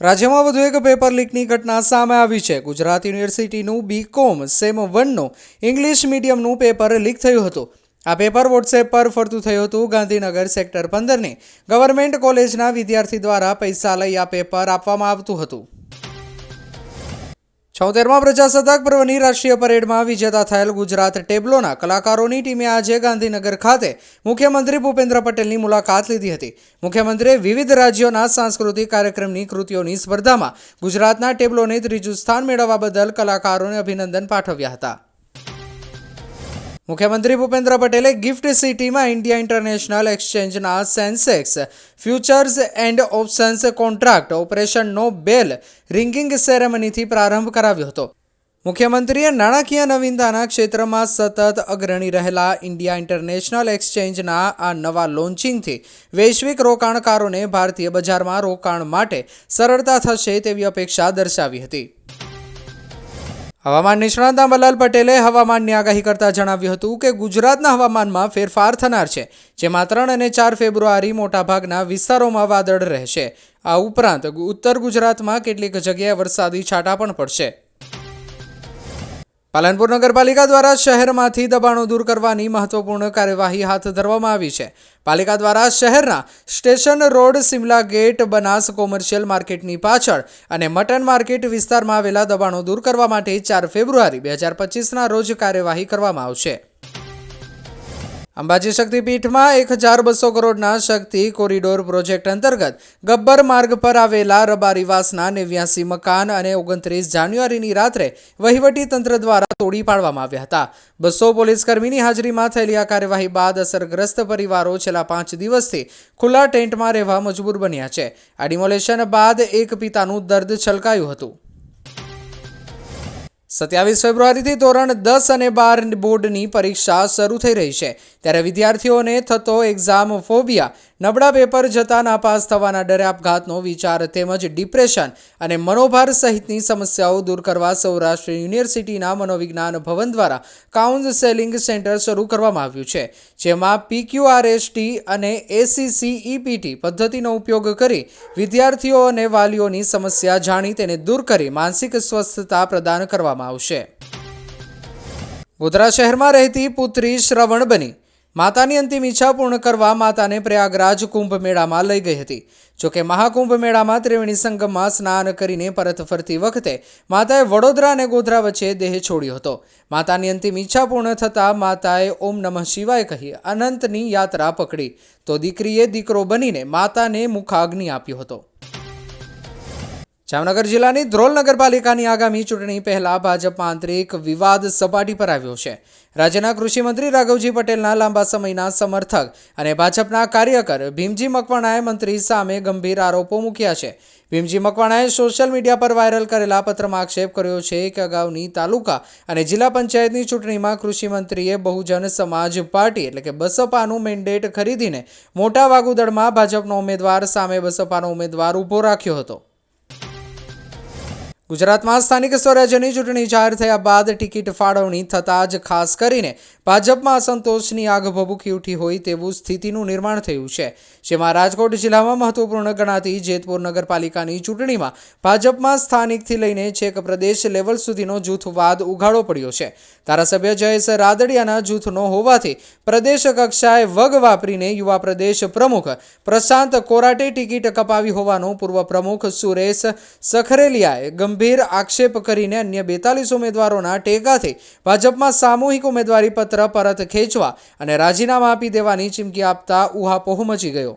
રાજ્યમાં વધુ એક પેપર લીકની ઘટના સામે આવી છે. ગુજરાત યુનિવર્સિટીનું બીકોમ સેમ વનનું ઇંગ્લિશ મીડિયમનું પેપર લીક થયું હતું. આ પેપર વોટ્સએપ પર ફરતું થયું હતું. ગાંધીનગર સેક્ટર પંદરની ગવર્મેન્ટ કોલેજના વિદ્યાર્થી દ્વારા પૈસા લઈ આ પેપર આપવામાં આવતું હતું. છોતેરમાં પ્રજાસત્તાક પર્વની રાષ્ટ્રીય પરેડમાં વિજેતા થયેલ ગુજરાત ટેબ્લોના કલાકારોની ટીમે આજે ગાંધીનગર ખાતે મુખ્યમંત્રી ભૂપેન્દ્ર પટેલની મુલાકાત લીધી હતી. મુખ્યમંત્રીએ વિવિધ રાજ્યોના સાંસ્કૃતિક કાર્યક્રમની કૃતિઓની સ્પર્ધામાં ગુજરાતના ટેબ્લોને ત્રીજું સ્થાન મેળવવા બદલ કલાકારોને અભિનંદન પાઠવ્યા હતા. મુખ્યમંત્રી ભૂપેન્દ્ર પટેલે ગિફ્ટ સિટીમાં India international એક્સચેન્જના Sensex, futures and options contract, ઓપરેશનનો બેલ, રિંગિંગ સેરેમનીથી પ્રારંભ કરાવ્યો હતો. મુખ્યમંત્રીએ નાણાકીય નવીનતાના ક્ષેત્રમાં સતત અગ્રણી રહેલા ઇન્ડિયા ઇન્ટરનેશનલ એક્સચેન્જના આ નવા લોન્ચિંગથી વૈશ્વિક રોકાણકારોને ભારતીય બજારમાં રોકાણ માટે સરળતા થશે તેવી અપેક્ષા દર્શાવી હતી. હવામાન નિષ્ણાત અંબાલાલ પટેલે હવામાનની આગાહી કરતા જણાવ્યું હતું કે ગુજરાતના હવામાનમાં ફેરફાર થનાર છે, જેમાં ત્રણ અને ચાર ફેબ્રુઆરી મોટાભાગના વિસ્તારોમાં વાદળ રહેશે. આ ઉપરાંત ઉત્તર ગુજરાતમાં કેટલીક જગ્યાએ વરસાદી છાંટા પણ પડશે. પાલનપુર નગરપાલિકા દ્વારા શહેરમાંથી દબાણો દૂર કરવાની મહત્વપૂર્ણ કાર્યવાહી હાથ ધરવામાં આવી છે. પાલિકા દ્વારા શહેરના station road, Simla gate, Banas commercial માર્કેટની પાછળ અને મટન માર્કેટ વિસ્તારમાં આવેલા દબાણો દૂર કરવા માટે ચાર ફેબ્રુઆરી બે હજાર પચીસના રોજ કાર્યવાહી કરવામાં આવશે. અંબાજી શક્તિપીઠમાં એક હજાર બસો કરોડના શક્તિ કોરિડોર પ્રોજેક્ટ અંતર્ગત ગબ્બર માર્ગ પર આવેલા રબારીવાસના નેવ્યાસી મકાન અને ઓગણત્રીસ જાન્યુઆરીની રાત્રે વહીવટી તંત્ર દ્વારા તોડી પાડવામાં આવ્યા હતા. બસો પોલીસકર્મીની હાજરીમાં થયેલી આ કાર્યવાહી બાદ અસરગ્રસ્ત પરિવારો છેલ્લા પાંચ દિવસથી ખુલ્લા ટેન્ટમાં રહેવા મજબૂર બન્યા છે. આ ડિમોલેશન બાદ એક પિતાનું દર્દ છલકાયું હતું. સત્યાવીસ ફેબ્રુઆરીથી ધોરણ દસ અને બાર બોર્ડની પરીક્ષા શરૂ થઈ રહી છે. ત્યારે વિદ્યાર્થીઓને થતો એક્ઝામ ફોબિયા નબળા પેપર જતા નાપાસ થવાના ડરે આપઘાતનો વિચાર તેમજ ડિપ્રેશન અને મનોભાર સહિતની સમસ્યાઓ દૂર કરવા સૌરાષ્ટ્ર યુનિવર્સિટીના મનોવિજ્ઞાન ભવન દ્વારા કાઉન્સેલિંગ સેન્ટર શરૂ કરવામાં આવ્યું છે, જેમાં પીક્યુઆરએસટી અને એસીસીઈપીટી પદ્ધતિનો ઉપયોગ કરી વિદ્યાર્થીઓ અને વાલીઓની સમસ્યા જાણી તેને દૂર કરી માનસિક સ્વસ્થતા પ્રદાન કરવામાં આવશે. ગોધરા શહેરમાં રહેતી પુત્રી શ્રવણ બની માતાની અંતિમ ઈચ્છા પૂર્ણ કરવા માતાને પ્રયાગરાજ કુંભ મેળામાં લઈ ગઈ હતી. જોકે મહાકુંભ મેળામાં ત્રિવેણી સંગમમાં સ્નાન કરીને પરત ફરતી વખતે માતાએ વડોદરા અને ગોધરા વચ્ચે દેહ છોડ્યો હતો. માતાની અંતિમ ઈચ્છા પૂર્ણ થતાં માતાએ ઓમ નમઃ શિવાય કહી અનંતની યાત્રા પકડી. તો દીકરીએ દીકરો બનીને માતાને મુખાગ્નિ આપ્યો હતો. જામનગર જિલ્લાની ધ્રોલ નગરપાલિકાની આગામી ચૂંટણી પહેલા ભાજપમાં આંતરિક વિવાદ સપાટી પર આવ્યો છે. રાજ્યના કૃષિમંત્રી રાઘવજી પટેલના લાંબા સમયના સમર્થક અને ભાજપના કાર્યકર ભીમજી મકવાણાએ મંત્રી સામે ગંભીર આરોપો મૂક્યા છે. ભીમજી મકવાણાએ સોશિયલ મીડિયા પર વાયરલ કરેલા પત્રમાં આક્ષેપ કર્યો છે કે અગાઉની તાલુકા અને જિલ્લા પંચાયતની ચૂંટણીમાં કૃષિમંત્રીએ બહુજન સમાજ પાર્ટી એટલે કે બસપાનું મેન્ડેટ ખરીદીને મોટા વાગુદળમાં ભાજપનો ઉમેદવાર સામે બસપાનો ઉમેદવાર ઊભો રાખ્યો હતો. ગુજરાતમાં સ્થાનિક સ્વરાજ્યની ચૂંટણી જાહેર થયા બાદ ટિકિટ ફાળવણી થતાં જ ખાસ કરીને ભાજપમાં અસંતોષની આગ ભભૂકી ઉઠી હોય તેવું સ્થિતિનું નિર્માણ થયું છે. જેમાં રાજકોટ જિલ્લામાં મહત્વપૂર્ણ ગણાતી જેતપુર નગરપાલિકાની ચૂંટણીમાં ભાજપમાં સ્થાનિકથી લઈને છેક પ્રદેશ લેવલ સુધીનો જૂથવાદ ઉઘાડો પડ્યો છે. ધારાસભ્ય જયેશ રાદડિયાના જૂથનો હોવાથી પ્રદેશ કક્ષાએ વગ વાપરીને યુવા પ્રદેશ પ્રમુખ પ્રશાંત કોરાટે ટિકિટ કપાવી હોવાનો પૂર્વ પ્રમુખ સુરેશ સખરેલિયાએ ગંભીર આક્ષેપ કરીને અન્ય બેતાલીસ ઉમેદવારોના ટેકાથી ભાજપમાં સામૂહિક ઉમેદવારી પત્ર પરત ખેંચવા અને રાજીનામા આપી દેવાની ચીમકી આપતા ઉહાપોહ મચી ગયો.